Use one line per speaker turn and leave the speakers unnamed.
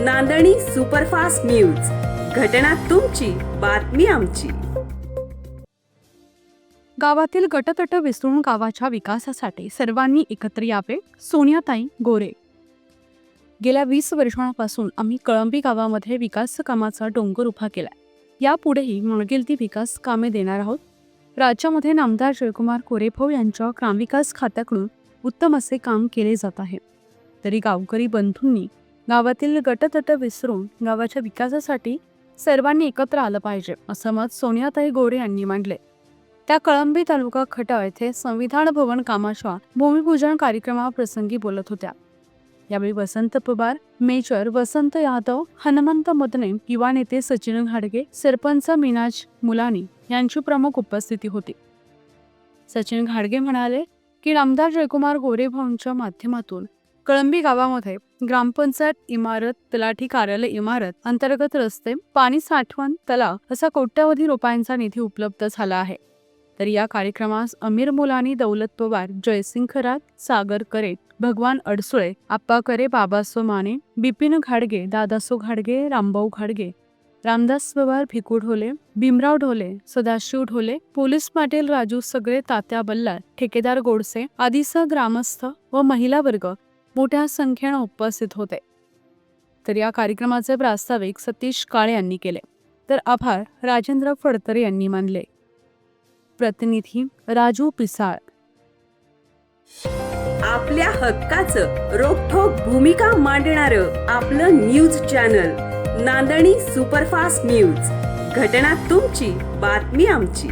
नांदणी superfast news. घटना तुमची बातमी आमची.
गावातील गटतट विसरून गावाच्या विकासासाठी सर्वांनी एकत्र यावे सोनियाताई गोरे. गेल्या वीस वर्षांपासून आम्ही कळंबी गावामध्ये विकास कामाचा डोंगर उभा केला यापुढेही मागील ती विकास कामे देणार आहोत. राज्यामध्ये नामदार जयकुमार कोरेभाऊ यांच्या ग्रामविकास खात्याकडून उत्तम असे काम केले जात आहे. तरी गावकरी बंधूंनी गावातील गटतट विसरून गावाच्या विकासासाठी सर्वांनी एकत्र आलं पाहिजे असं मत सोनियाताई गोरे यांनी मांडले. त्या कळंबी तालुका खटाव येथे संविधान भवन कामाच्या भूमिपूजन कार्यक्रमाप्रसंगी बोलत होत्या. यावेळी वसंत पवार मेजर वसंत यादव हनुमंत मदने युवा नेते सचिन घाडगे सरपंच मीनाज मुलानी यांची प्रमुख उपस्थिती होती. सचिन घाडगे म्हणाले की नामदार जयकुमार गोरेभाऊंच्या माध्यमातून कळंबी गावामध्ये ग्रामपंचायत इमारत तलाठी कार्यालय इमारत अंतर्गत रस्ते पाणी साठवण तलाव असा कोट्यवधी रुपयांचा निधी उपलब्ध झाला आहे. तर या कार्यक्रमास अमीर मुलानी दौलत पवार जयसिंग खरात सागर करे भगवान अडसुळे आप्पा करे बाबासो माने बिपिन घाडगे दादासो घाडगे रामभाऊ घाडगे रामदास पवार भिकू ढोले भीमराव ढोले सदाशिव ढोले पोलीस पाटील राजू सगळे तात्या बल्लाळ ठेकेदार गोडसे आदीसह ग्रामस्थ व महिला वर्ग मोठ्या संख्येनं उपस्थित होते. तर या कार्यक्रमाचे प्रास्ताविक सतीश काळे यांनी केले. तर आभार राजेंद्र फडतरे यांनी मानले. प्रतिनिधी राजू पिसाळ.
आपल्या हक्काचं रोखठोक भूमिका मांडणारं आपलं news channel Nandani superfast news. घटना तुमची बातमी आमची.